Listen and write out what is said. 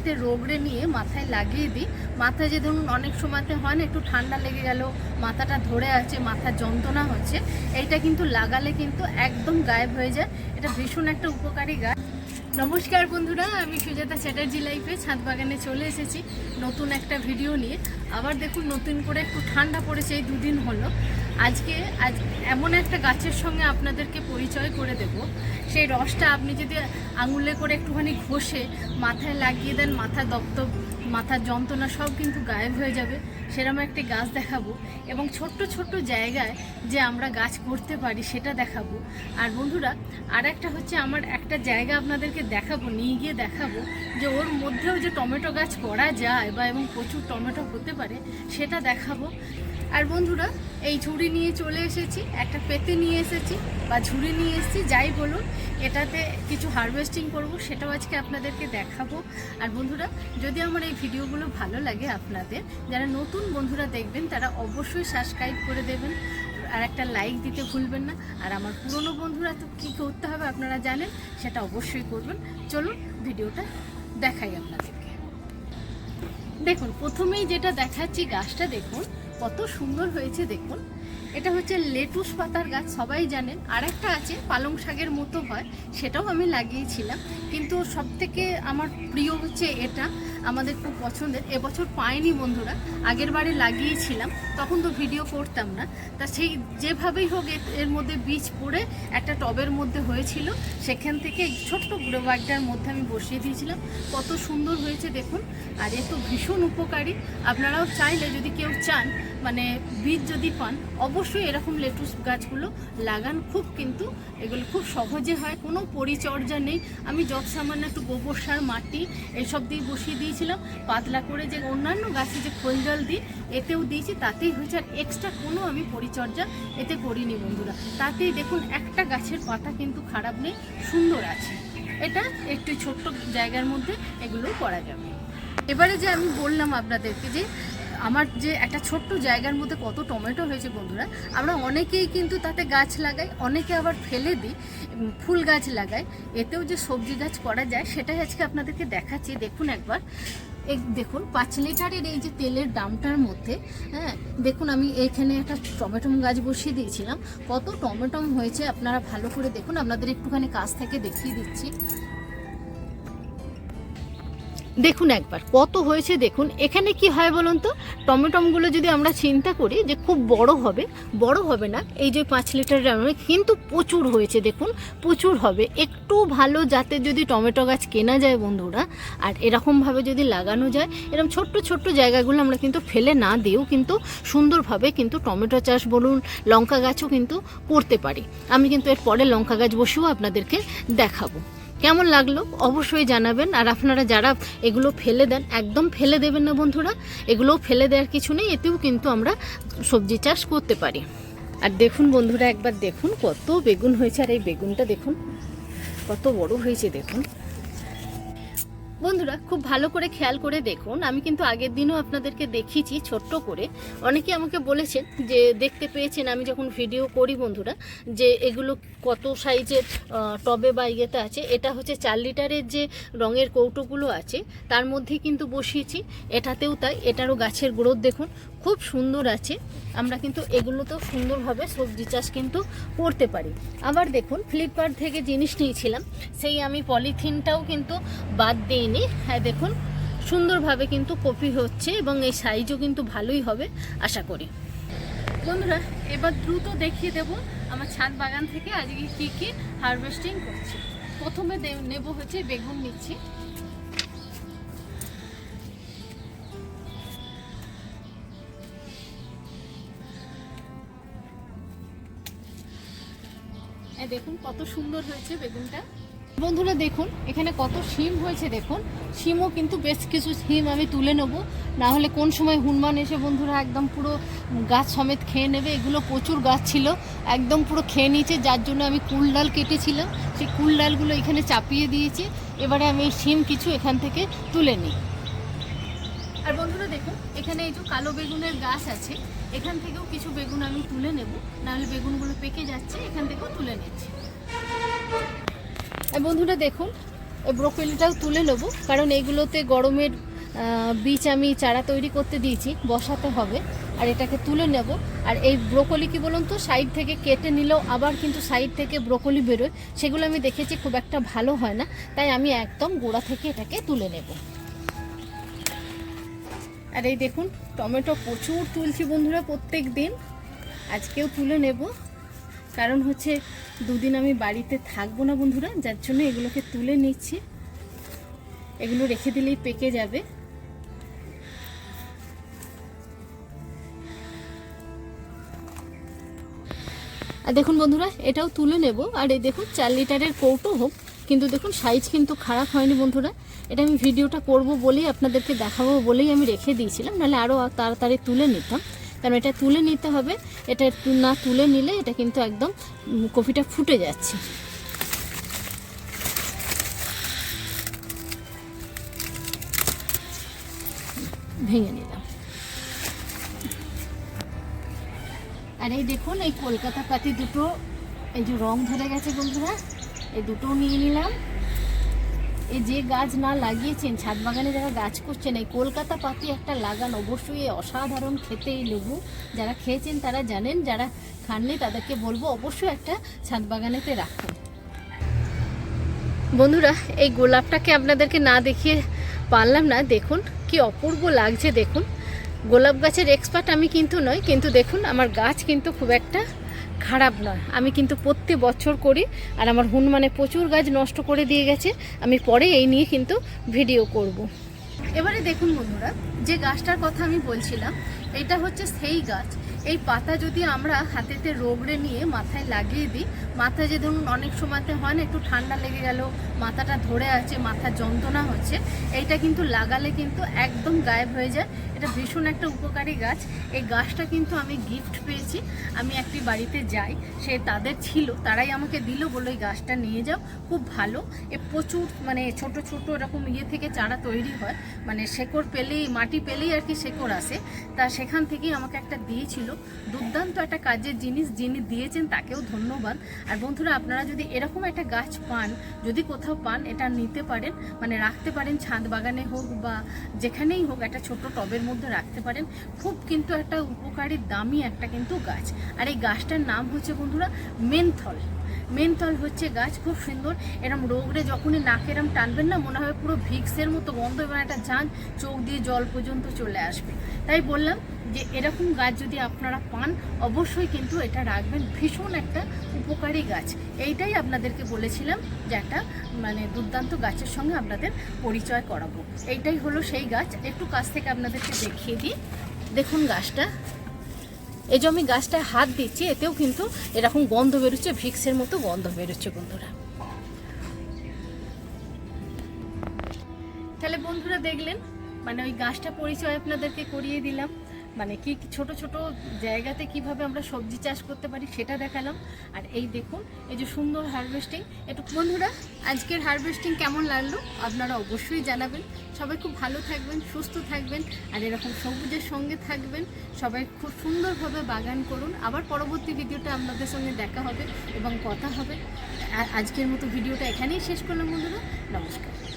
বাড়িতে রোগড়ে নিয়ে মাথায় লাগিয়ে দিই। মাথায় যে ধরুন অনেক সময়তে হয় না, একটু ঠান্ডা লেগে গেল, মাথাটা ধরে আছে, মাথা যন্ত্রণা হচ্ছে, এইটা কিন্তু লাগালে কিন্তু একদম গায়েব হয়ে যায়। এটা ভীষণ একটা উপকারী গাছ। নমস্কার বন্ধুরা, আমি সুজাতা চ্যাটার্জি লাইফে ছাদ বাগানে চলে এসেছি নতুন একটা ভিডিও নিয়ে। আবার দেখুন, নতুন করে একটু ঠান্ডা পড়েছে, এই দুদিন হলো। আজকে আজ এমন একটা গাছের সঙ্গে আপনাদেরকে পরিচয় করে দেব। সেই রসটা আপনি যদি আঙুলে করে একটুখানি ঘষে মাথায় লাগিয়ে দেন, মাথা দপ্তব মাথার যন্ত্রণা সব কিন্তু গায়েব হয়ে যাবে সেরকম একটি গাছ দেখাবো এবং ছোট্ট ছোট্ট জায়গায় যে আমরা গাছ করতে পারি সেটা দেখাবো। আর বন্ধুরা আর একটা হচ্ছে আমার একটা জায়গা আপনাদেরকে দেখাবো, নিয়ে গিয়ে দেখাবো যে ওর মধ্যেও যে টমেটো গাছ করা যায় বা এবং প্রচুর টমেটো হতে পারে, সেটা দেখাবো। আর বন্ধুরা, এই ঝুড়ি নিয়ে চলে এসেছি, একটা পেতে নিয়ে এসেছি, বা ঝুড়ি নিয়ে এসেছি, যাই বলুন, এটাতে কিছু হারভেস্টিং করব, সেটাও আজকে আপনাদেরকে দেখাবো। আর বন্ধুরা, যদি আমার এই ভিডিওগুলো ভালো লাগে আপনাদের, যারা নতুন বন্ধুরা দেখবেন, তারা অবশ্যই সাবস্ক্রাইব করে দেবেন, আর একটা লাইক দিতে ভুলবেন না। আর আমার পুরনো বন্ধুরা তো কী করতে হবে আপনারা জানেন, সেটা অবশ্যই করবেন। চলুন, ভিডিওটা দেখাই আপনাদেরকে। দেখুন, প্রথমেই যেটা দেখাচ্ছি গাছটা, দেখুন কত সুন্দর হয়েছে দেখুন। এটা হচ্ছে লেটুস পাতার গাছ, সবাই জানেন। আর একটা আছে, পালং শাকের মতো হয়, সেটাও আমি লাগিয়েছিলাম। কিন্তু সব থেকে আমার প্রিয় হচ্ছে এটা। আমাদের খুব পছন্দের। এবছর পাইনি বন্ধুরা, আগের বারে লাগিয়েছিলাম, তখন তো ভিডিও করতাম না। তা সেই যেভাবেই হোক এর- মধ্যে বীজ পড়ে একটা টবের মধ্যে হয়েছিল, সেখান থেকে ছোট্ট গ্রো ব্যাগটার মধ্যে আমি বসিয়ে দিয়েছিলাম। কত সুন্দর হয়েছে দেখুন, আর এ তো ভীষণ উপকারী। আপনারাও চাইলে যদি কেউ চান মানে বীজ যদি পান, অবশ্যই এরকম লেটুস গাছগুলো লাগান। খুব কিন্তু এগুলো খুব সহজে হয়, কোনো পরিচর্যা নেই। আমি যত সামান্য একটু গোবর সার, মাটি এইসব দিয়ে বসিয়ে দিয়েছিলাম, পাতলা করে যে অন্যান্য গাছে যে খোল জল দিই, এতেও দিয়েছি, তাতেই হয়েছে। আর এক্সট্রা কোনো আমি পরিচর্যা এতে করিনি বন্ধুরা। তাতেই দেখুন, একটা গাছের পাতা কিন্তু খারাপ নেই, সুন্দর আছে। এটা একটু ছোট্ট জায়গার মধ্যে এগুলো করা যাবে। এবারে যে আমি বললাম আপনাদেরকে যে আমার যে একটা ছোট্ট জায়গার মধ্যে কত টমেটো হয়েছে বন্ধুরা, আমরা অনেকেই কিন্তু তাতে গাছ লাগাই, অনেকে আবার ফেলে দিই ফুল গাছ লাগাই। এতেও যে সবজি গাছ করা যায়, সেটাই আজকে আপনাদেরকে দেখাচ্ছি। দেখুন একবার। দেখুন, পাঁচ লিটারের এই যে তেলের দামটার মধ্যে হ্যাঁ দেখুন আমি এখানে একটা টমেটম গাছ বসিয়ে দিয়েছিলাম। কত টমেটম হয়েছে আপনারা ভালো করে দেখুন। আপনাদের একটুখানি কাছ থেকে দেখিয়ে দিচ্ছি। দেখুন একবার, কত হয়েছে দেখুন। এখানে কি হয় বলুন তো? টমেটমগুলো যদি আমরা চিন্তা করি যে খুব বড় হবে বড় হবে না, এই যে পাঁচ লিটার ড্রামে কিন্তু প্রচুর হয়েছে দেখুন, প্রচুর হবে। একটু ভালো জাতের যদি টমেটো গাছ কেনা যায় বন্ধুরা, আর এরকমভাবে যদি লাগানো যায় এরকম ছোট্ট ছোট্ট জায়গাগুলো আমরা কিন্তু ফেলে না দিয়েও কিন্তু সুন্দরভাবে কিন্তু টমেটো চাষ বলুন, লঙ্কা গাছও কিন্তু করতে পারি। আমি কিন্তু এর পরে লঙ্কা গাছ বসেও আপনাদেরকে দেখাবো। কেমন লাগল অবশ্যই জানাবেন। আর আপনারা যারা এগুলো ফেলে দেন, একদম ফেলে দেবেন না বন্ধুরা। এগুলো ফেলে দেওয়ার কিছু নেই, এতেও কিন্তু আমরা সবজি চাষ করতে পারি। আর দেখুন বন্ধুরা, একবার দেখুন কত বেগুন হয়েছে। আর এই বেগুনটা দেখুন, কত বড় হয়েছে দেখুন। বন্ধুরা, খুব ভালো করে খেয়াল করে দেখুন। আমি কিন্তু আগের দিনও আপনাদেরকে দেখিয়েছি ছোট্ট করে। অনেকে আমাকে বলেছেন যে, দেখতে পেয়েছেন আমি যখন ভিডিও করি বন্ধুরা, যে এগুলো কত সাইজের টবে বা ইয়েতে আছে। এটা হচ্ছে চার লিটারের যে রঙের কৌটোগুলো আছে, তার মধ্যে কিন্তু বসিয়েছি। এটাতেও তাই, এটারও গাছের গ্রোথ দেখুন, খুব সুন্দর আছে। আমরা কিন্তু এগুলোতেও সুন্দরভাবে সবজি চাষ কিন্তু করতে পারি। আবার দেখুন ফ্লিপকার্ট থেকে জিনিস নিয়েছিলাম, সেই আমি পলিথিনটাও কিন্তু বাদ দিইনি। হ্যাঁ দেখুন, সুন্দরভাবে কিন্তু কপি হচ্ছে এবং এই সাইজও কিন্তু ভালোই হবে, আশা করি। বন্ধুরা, এবার দ্রুত দেখিয়ে দেব আমার ছাদ বাগান থেকে আজকে কি কি হারভেস্টিং করছি। প্রথমে নেব হচ্ছে বেগুন নিচ্ছি। দেখুন, কত সুন্দর হয়েছে বেগুনটা। বন্ধুরা দেখুন, এখানে কত শিম হয়েছে, দেখুন। শিমও কিন্তু বেশ কিছু শিম আমি তুলে নেব। না হলে কোন সময় হুনমান এসে বন্ধুরা একদম পুরো গাছ সমেত খেয়ে নেবে? এগুলো প্রচুর গাছ ছিল, একদম পুরো খেয়ে নিয়েছে, যার জন্য আমি কুল ডাল কেটেছিলাম। সেই কুল ডালগুলো এখানে চাপিয়ে দিয়েছি। এবারে আমি এই শিম কিছু এখান থেকে তুলে নিই। আর বন্ধুরা দেখুন, এখানে এই যে কালো বেগুনের গাছ আছে এখান থেকেও কিছু বেগুন আমি তুলে নেব, নাহলে বেগুনগুলো পেকে যাচ্ছে, এখান থেকেও তুলে নিচ্ছি। বন্ধুরা দেখুন ব্রোকলিটাও তুলে নেব, কারণ এগুলোতে গরমের বীজ আমি চারা তৈরি করতে দিয়েছি, বসাতে হবে, আর এটাকে তুলে নেব। আর এই ব্রোকলি কি বলুন তো, সাইড থেকে কেটে নিলেও আবার কিন্তু সাইড থেকে ব্রোকলি বেরোয়, সেগুলো আমি দেখেছি খুব একটা ভালো হয় না, তাই আমি একদম গোড়া থেকে এটাকে তুলে নেব। আর এই দেখুন, টমেটো প্রচুর তুলছি বন্ধুরা প্রত্যেক দিন। আজকেও তুলে নেব। কারণ হচ্ছে দুদিন আমি বাড়িতে থাকব না বন্ধুরা, যার জন্য এগুলোকে তুলে নিচ্ছি। এগুলো রেখে দিলেই পেকে যাবে। আর দেখুন বন্ধুরা, এটাও তুলে নেব। আর এই দেখুন, চার লিটারের কৌটো হোক কিন্তু দেখুন সাইজ কিন্তু খারাপ হয়নি বন্ধুরা। এটা আমি ভিডিওটা করব বলেই আপনাদেরকে দেখাবো বলেই আমি রেখে দিয়েছিলাম। নাহলে আরও তাড়াতাড়ি তুলে নিতাম। কারণ এটা তুলে নিতে হবে, এটা না তুলে নিলে এটা কিন্তু একদম কফিটা ফুটে যাচ্ছে। ভেঙে নিলাম। আর এই দেখুন, এই কলকাতা পাতি দুটো, এই যে রং ধরে গেছে বন্ধুরা। এই দুটো নিয়ে নিলাম। এই যে গাছ না লাগিয়েছেন, ছাদ বাগানে যারা গাছ করছেন, এই কলকাতা পাতি একটা লাগান, অবশ্যই অসাধারণ খেতে এই লেবু। যারা খেয়েছেন তারা জানেন, যারা খাননি তাদেরকে বলব অবশ্যই একটা ছাদ বাগানেতে রাখুন। বন্ধুরা, এই গোলাপটাকে আপনাদেরকে না দেখিয়ে পারলাম না। দেখুন, কি অপূর্ব লাগছে, দেখুন। গোলাপ গাছের এক্সপার্ট আমি কিন্তু নয় কিন্তু দেখুন, আমার গাছ কিন্তু খুব একটা খারাপ নয় আমি কিন্তু প্রত্যেক বছর করি আর আমার হনুমানে প্রচুর গাছ নষ্ট করে দিয়ে গেছে আমি পরে এই নিয়ে কিন্তু ভিডিও করব। এবারে দেখুন বন্ধুরা যে গাছটার কথা আমি বলছিলাম, এটা হচ্ছে সেই গাছ। এই পাতা যদি আমরা হাতেতে রোগড়ে নিয়ে মাথায় লাগিয়ে দিই, মাথায় যে ধরুন অনেক সময়তে হয় না, একটু ঠান্ডা লেগে গেল, মাথাটা ধরে আছে, মাথা যন্ত্রণা হচ্ছে, এইটা কিন্তু লাগালে কিন্তু একদম গায়েব হয়ে যায়। এটা ভীষণ একটা উপকারী গাছ। এই গাছটা কিন্তু আমি গিফট পেয়েছি। আমি একটি বাড়িতে যাই, সে তাদের ছিল, তারাই আমাকে দিল, বলল, এই গাছটা নিয়ে যাও, খুব ভালো। এ প্রচুর মানে ছোট ছোট এরকম ইয়ে থেকে চারা তৈরি হয়। মানে শেকড় পেলেই মাটি পেলেই আর কি শেকড় আসে। তা সেখান থেকেই আমাকে একটা দিয়েছিল। দুর্দান্ত একটা কাজের জিনিস যিনি দিয়েছেন তাকেও ধন্যবাদ। আর বন্ধুরা, আপনারা যদি এরকম একটা গাছ পান, যদি কোথাও পান, এটা নিতে পারেন। মানে রাখতে পারেন, ছাদ বাগানে হোক বা যেখানেই হোক একটা ছোট টবের মধ্যে রাখতে পারেন। খুব কিন্তু একটা উপকারী, দামি একটা কিন্তু গাছ। আর এই গাছটার নাম হচ্ছে বন্ধুরা, মেনথল। মেনথল হচ্ছে গাছ, খুব সুন্দর। এরম রোগরে যখনই নাকে এরম টানবেন না, মনে হয় পুরো ভিক্সের মতো গন্ধ এবং একটা ঝাঁঝ চোখ দিয়ে জল পর্যন্ত চলে আসবে। তাই বললাম যে, এরকম গাছ যদি আপনারা পান, অবশ্যই কিন্তু এটা রাখবেন। ভীষণ একটা উপকারী গাছ। এইটাই আপনাদেরকে বলেছিলাম যে, একটা মানে দুর্দান্ত গাছের সঙ্গে আপনাদের পরিচয় করাবো। এইটাই হলো সেই গাছ। একটু কাছ থেকে আপনাদেরকে দেখিয়ে দিই। দেখুন গাছটা। এই যে আমি গাছটায় হাত দিচ্ছি, এতেও কিন্তু এরকম গন্ধ বেরোচ্ছে, ভিক্সের মতো গন্ধ বেরোচ্ছে বন্ধুরা। তাহলে বন্ধুরা দেখলেন মানে ওই গাছটা পরিচয় আপনাদেরকে করিয়ে দিলাম। মানে কি ছোট ছোট জায়গাতে কীভাবে আমরা সবজি চাষ করতে পারি সেটা দেখালাম। আর এই দেখুন, এই যে সুন্দর হারভেস্টিং একটু বন্ধুরা, আজকের হারভেস্টিং কেমন লাগল? আপনারা অবশ্যই জানাবেন। সবাই খুব ভালো থাকবেন, সুস্থ থাকবেন আর এরকম সবুজের সঙ্গে থাকবেন। সবাই খুব সুন্দরভাবে বাগান করুন। আবার পরবর্তী ভিডিওটা আপনাদের সঙ্গে দেখা হবে এবং কথা হবে। আজকের মতো ভিডিওটা এখানেই শেষ করলাম বন্ধুরা। নমস্কার।